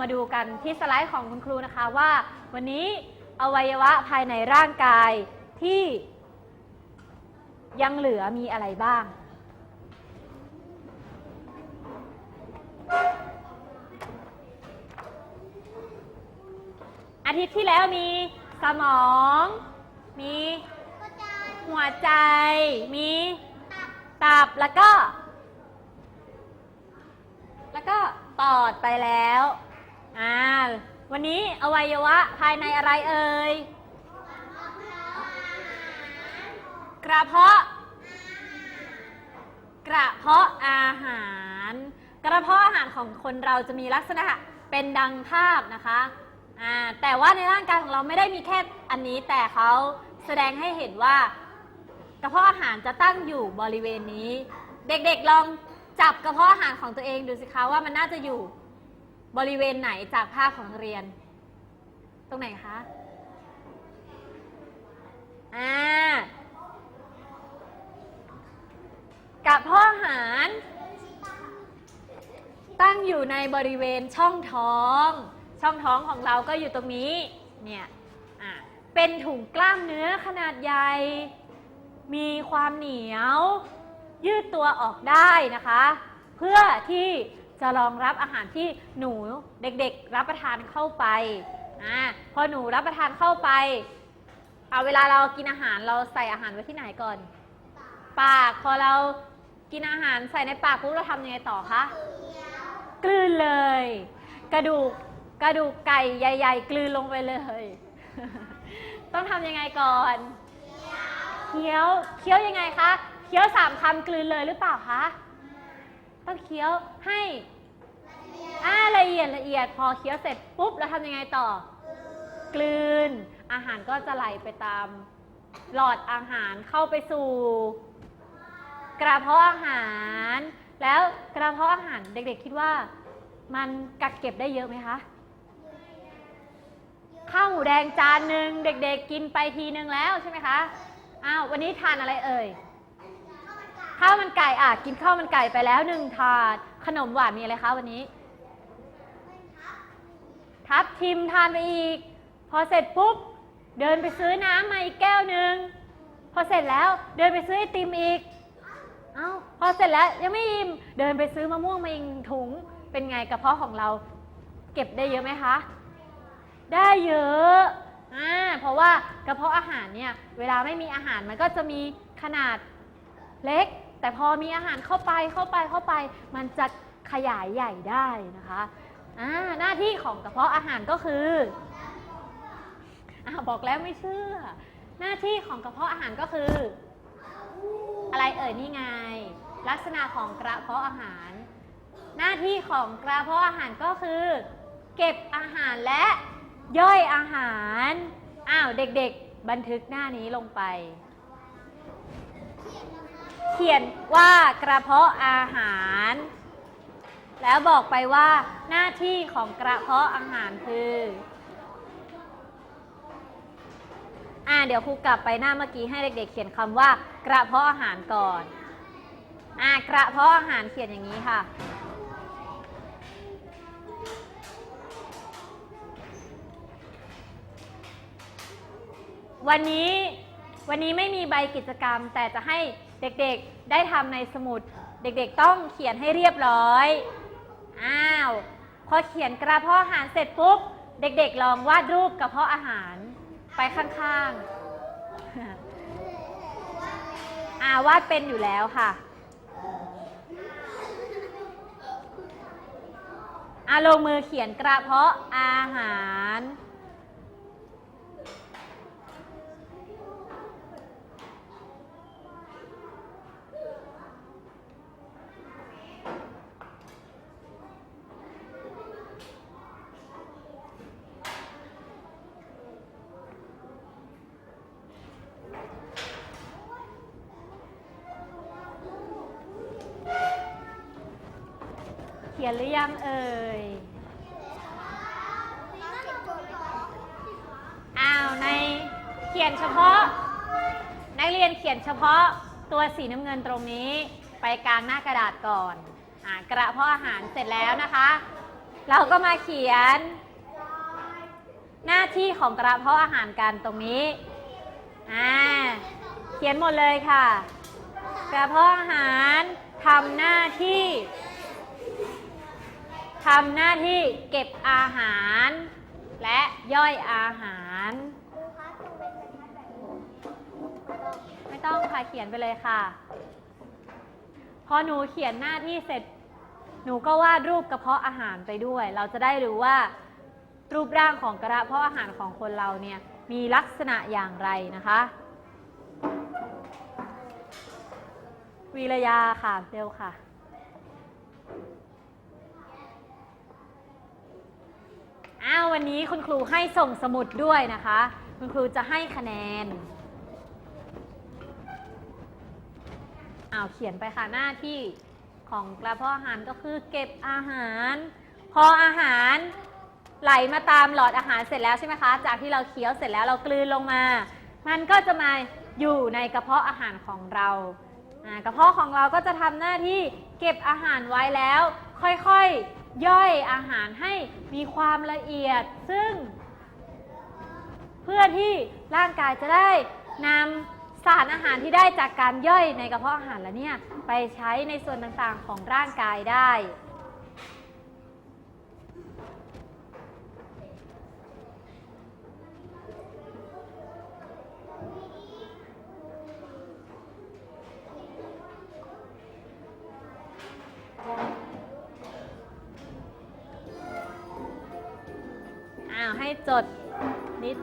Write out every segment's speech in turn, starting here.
มาดูกันที่สไลด์ของคุณครูนะคะว่า วันนี้อวัยวะภายในร่างกายที่ยังเหลือมีอะไรบ้าง อาทิตย์ที่แล้วมีสมอง มีหัวใจ มีตับแล้วก็ แล้วก็ปอดไปแล้ว อ่า วันนี้อวัยวะภายในอะไรเอ่ย กระเพาะ กระเพาะอาหาร กระเพาะอาหารของคนเราจะมีลักษณะเป็นดังภาพนะคะ อ่า แต่ว่าในร่างกายของเราไม่ได้มีแค่อันนี้ แต่เขาแสดงให้เห็นว่ากระเพาะอาหารจะตั้งอยู่บริเวณนี้ เด็กๆลองจับกระเพาะอาหารของตัวเองดูสิคะว่ามันน่าจะอยู่ บริเวณไหนจากภาพของเรียน ตรงไหนคะ อ่ากระเพาะอหาร ตั้งอยู่ในบริเวณช่องท้อง ช่องท้องของเราก็อยู่ตรงนี้ เนี่ย อะเป็นถุงกล้ามเนื้อขนาดใหญ่ มีความเหนียว ยืดตัวออกได้นะคะ เพื่อที่ จะรองรับอาหารที่หนูเด็กๆรับประทานเข้าไปอ่าพอหนูรับประทานเข้าไป เอาเวลาเรากินอาหารเราใส่อาหารไว้ที่ไหนก่อน ปากพอเรากินอาหารใส่ในปากปุ๊บเราทำยังไงต่อคะกลืนเลย กระดูกกระดูกไก่ใหญ่ ๆ กลืนลงไปเลย ต้องทำยังไงก่อนเคี้ยวเคี้ยวยังไงคะเคี้ยวสามคำกลืนเลยหรือเปล่าคะ ต้องเคี้ยวให้อ่าละเอียดละเอียดพอเคี้ยวเสร็จปุ๊บแล้วทำยังไงต่อ กลืน อาหารก็จะไหลไปตาม หลอดอาหารเข้าไปสู่ กระเพาะอาหาร แล้วกระเพาะอาหารเด็กๆคิดว่า มันกักเก็บได้เยอะไหมคะข้าวหมูแดงจานหนึ่งเด็กๆกินไปทีนึงแล้วใช่ไหมคะอ้าววันนี้ทานอะไรเอ่ย ข้าวมันไก่อะกินข้าวมันไก่ไปแล้วหนึ่งถาด ขนมหวานมีอะไรคะวันนี้ ทับทิมทานไปอีก พอเสร็จปุ๊บ เดินไปซื้อน้ำมาอีกแก้วหนึ่งพอเสร็จแล้วเดินไปซื้อไอติมอีก เอ้าพอเสร็จแล้วยังไม่อิ่มเดินไปซื้อมะม่วงมาอีกถุง เป็นไงกระเพาะของเรา เก็บได้เยอะไหมคะ ได้เยอะอ่าเพราะว่ากระเพาะอาหารเนี่ยเวลาไม่มีอาหารมันก็จะมีขนาดเล็ก แต่พอมีอาหารเข้าไปเข้าไปเข้าไป มันจะขยายใหญ่ได้นะคะอ่าหน้าที่ของกระเพาะอาหารก็คืออ่าบอกแล้วไม่เชื่อ หน้าที่ของกระเพาะอาหารก็คือ อะไรเอ่ยนี่ไง ลักษณะของกระเพาะอาหาร หน้าที่ของกระเพาะอาหารก็คือ เก็บอาหารและย่อยอาหารอ้าวเด็กๆ บันทึกหน้านี้ลงไป เขียนว่ากระเพาะอาหาร แล้วบอกไปว่าหน้าที่ของกระเพาะอาหารคืออ่าเดี๋ยวครูกลับไปหน้าเมื่อกี้ให้เด็ก ๆ เขียนคำว่า กระเพาะอาหารก่อนอ่ากระเพาะอาหารเขียนอย่างนี้ค่ะ วันนี้วันนี้ไม่มีใบกิจกรรมแต่จะให้ เด็กๆได้ทำในสมุด เด็กๆต้องเขียนให้เรียบร้อย อ้าว พอเขียนกระเพาะอาหารเสร็จปุ๊บ เด็กๆลองวาดรูปกระเพาะอาหารไปข้างๆ อ่าวาดเป็นอยู่แล้วค่ะอาลงมือเขียนกระเพาะอาหาร ขียนหรือยังเอ่ย อ้าวในเขียนเฉพาะ นักเรียนเขียนเฉพาะตัวสีน้ำเงินตรงนี้ ไปกลางหน้ากระดาษก่อนอ่ากระเพาะอาหารเสร็จแล้วนะคะ เราก็มาเขียน หน้าที่ของกระเพาะอาหารกันตรงนี้อ่าเขียนหมดเลยค่ะ กระเพาะอาหารทำหน้าที่ ทำหน้าที่เก็บอาหาร และย่อยอาหาร ไม่ต้องค่ะเขียนไปเลยค่ะ พอหนูเขียนหน้าที่เสร็จ หนูก็วาดรูปกระเพาะอาหารไปด้วย เราจะได้รู้ว่า รูปร่างของกระเพาะอาหารของคนเราเนี่ยมีลักษณะอย่างไรนะคะ วีรยาค่ะเร็วค่ะ อ้าววันนี้คุณครูให้ส่งสมุดด้วยนะคะ คุณครูจะให้คะแนนอ้าวเขียนไปค่ะหน้าที่ของกระเพาะอาหารก็คือเก็บอาหาร พออาหารไหลมาตามหลอดอาหารเสร็จแล้วใช่ไหมคะ จากที่เราเคี้ยวเสร็จแล้วเรากลืนลงมา มันก็จะมาอยู่ในกระเพาะอาหารของเรากระเพาะของเราก็จะทำหน้าที่เก็บอาหารไว้แล้ว ค่อยๆ ย่อยอาหารให้มีความละเอียด ซึ่ง เพื่อที่ร่างกายจะได้นำสารอาหารที่ได้จากการย่อยในกระเพาะอาหารแล้วเนี่ยไปใช้ในส่วนต่างๆของร่างกายได้ นิด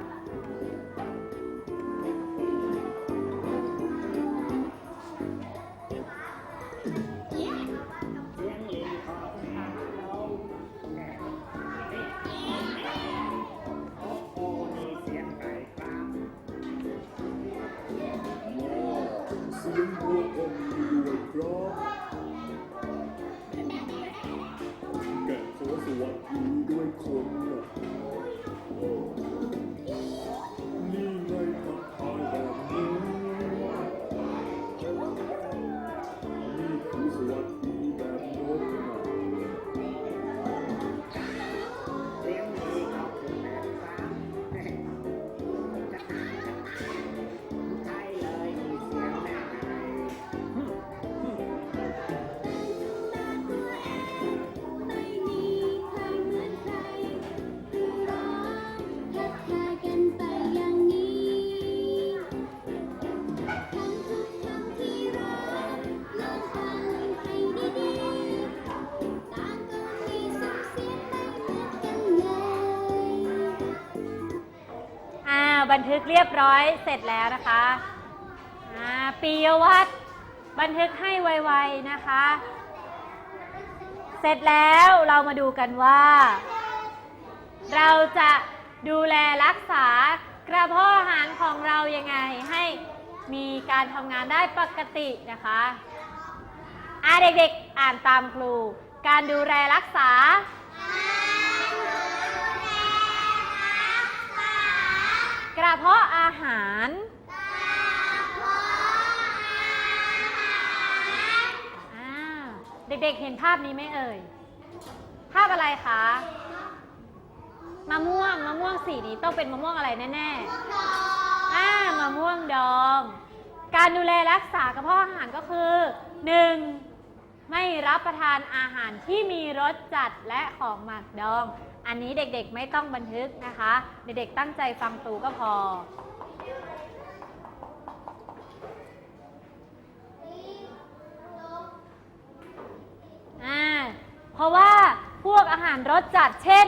เสียงวัวก็มีด้วยครับแกะขอสวัสดีด้วยคน บันทึกเรียบร้อยเสร็จแล้วนะคะอ่าปียวัตรบันทึกให้ไวๆนะคะ เสร็จแล้วเรามาดูกันว่า เราจะดูแลรักษากระเพาะอาหารของเรายังไงให้มีการทำงานได้ปกตินะคะอาเด็กๆอ่านตามครู การดูแลรักษา กระเพาะอาหาร อ่า เด็กๆเห็นภาพนี้ไหมเอ่ย ภาพอะไรคะ มะม่วง มะม่วงสีนี้ต้องเป็นมะม่วงอะไรแน่ๆอ่ามะม่วงดอง การดูแลรักษากระเพาะอาหารก็คือ 1. ไม่รับประทานอาหารที่มีรสจัดและของหมักดอง อันนี้เด็กๆไม่ต้องบันทึกนะคะ เด็กๆตั้งใจฟังตูก็พอ อ่าเพราะว่าพวกอาหารรสจัดเช่น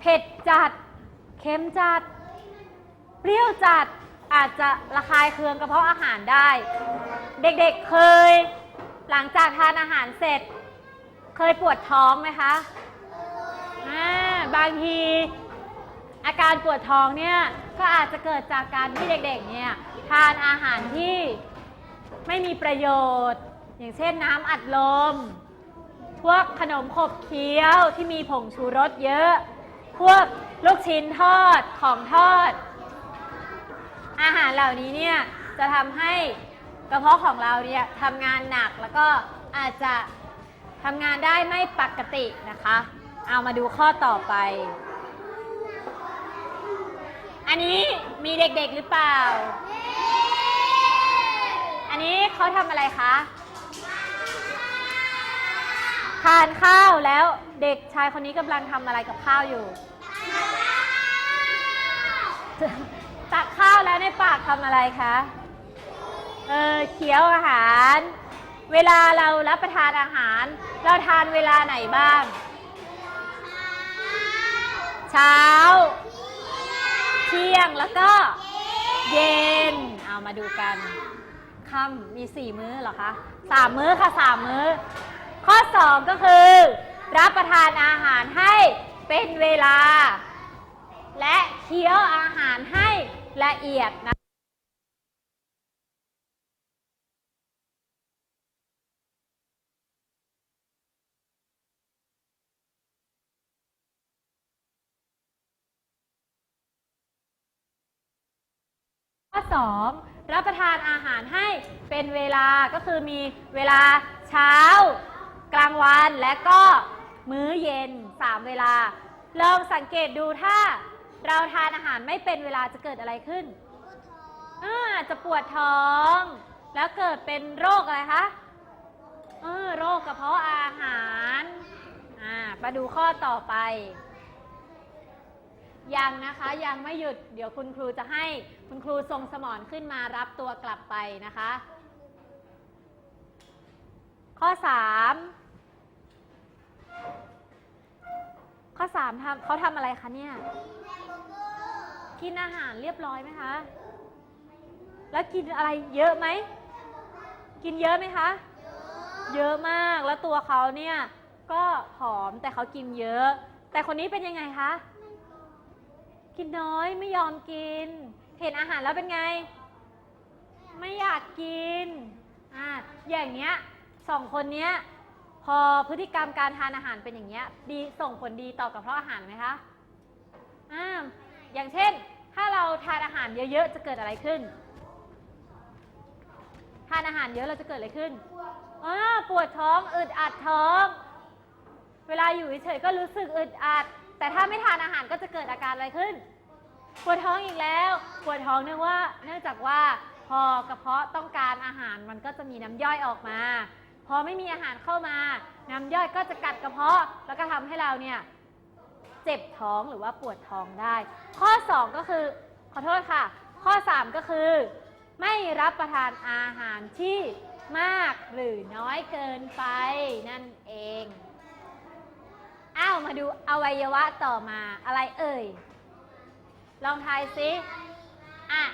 เผ็ดจัด เค็มจัด เปรี้ยวจัดอาจจะระคายเคืองกระเพาะอาหารได้ เด็กๆเคย หลังจากทานอาหารเสร็จ เคยปวดท้องไหมคะอ่าบางทีอาการปวดท้องเนี่ยก็อาจจะเกิดจากการที่เด็กๆเนี่ยทานอาหารที่ไม่มีประโยชน์ อย่างเช่นน้ำอัดลม พวกขนมขบเคี้ยวที่มีผงชูรสเยอะ พวกลูกชิ้นทอดของทอด อาหารเหล่านี้เนี่ยจะทำให้กระเพาะของเราเนี่ยทำงานหนักแล้วก็อาจจะทำงานได้ไม่ปกตินะคะ เอามาดูข้อต่อไป อันนี้มีเด็กๆหรือเปล่า อันนี้เขาทำอะไรคะ ทานข้าวแล้วเด็กชายคนนี้กำลังทำอะไรกับข้าวอยู่ ตักข้าวแล้วในปากทำอะไรคะ เออเคี้ยวอาหาร เวลาเรารับประทานอาหาร เราทานเวลาไหนบ้าง เช้า เที่ยงแล้วก็เย็น เอามาดูกันค่ำมีสี่มื้อเหรอคะสามมื้อค่ะสามมื้อ ข้อสองก็คือ รับประทานอาหารให้เป็นเวลา และเคี้ยวอาหารให้ละเอียดนะข้อ2รับประทานอาหารให้เป็นเวลาก็คือมีเวลาเช้า กลางวันและก็มื้อเย็น 3 เวลาลองสังเกตดูถ้าเราทานอาหารไม่เป็นเวลาจะเกิดอะไรขึ้นอ่าจะปวดท้อง แล้วเกิดเป็นโรคอะไรคะเออโรคกระเพาะอาหารอ่ามาดูข้อต่อไป ยังนะคะยังไม่หยุดเดี๋ยวคุณครูจะให้คุณครูทรงสมอนขึ้นมารับตัวกลับไปนะคะ ข้อ 3 ข้อ3ทำเขาทำอะไรคะเนี่ย กินอาหารเรียบร้อยไหมคะ แล้วกินอะไรเยอะไหม กินเยอะไหมคะ เยอะมาก แล้วตัวเขาเนี่ยก็ผอมแต่เขากินเยอะ แต่คนนี้เป็นยังไงคะ กินน้อยไม่ยอมกิน เห็นอาหารแล้วเป็นไง ไม่อยากกิน อ่า อย่างเงี้ยสองคนเนี้ย พอพฤติกรรมการทานอาหารเป็นอย่างเงี้ยดีส่งผลดีต่อกระเพาะอาหารไหมคะอ่าอย่างเช่น ถ้าเราทานอาหารเยอะๆจะเกิดอะไรขึ้น ทานอาหารเยอะเราจะเกิดอะไรขึ้นอ่าปวดท้องอึดอัดท้อง เวลาอยู่เฉยๆก็รู้สึกอึดอัด แต่ถ้าไม่ทานอาหารก็จะเกิดอาการอะไรขึ้น ปวดท้องอีกแล้ว ปวดท้องเนื่องว่า เนื่องจากว่าพอกระเพาะต้องการอาหารมันก็จะมีน้ำย่อยออกมา พอไม่มีอาหารเข้ามาน้ำย่อยก็จะกัดกระเพาะ แล้วก็ทำให้เราเนี่ยเจ็บท้องหรือว่าปวดท้องได้ ข้อ 2 ก็คือขอโทษค่ะ ข้อ 3 ก็คือ ไม่รับประทานอาหารที่มากหรือน้อยเกินไปนั่นเองอ้าวมาดูอวัยวะต่อมาอะไรเอ่ย ลองทายซิอะ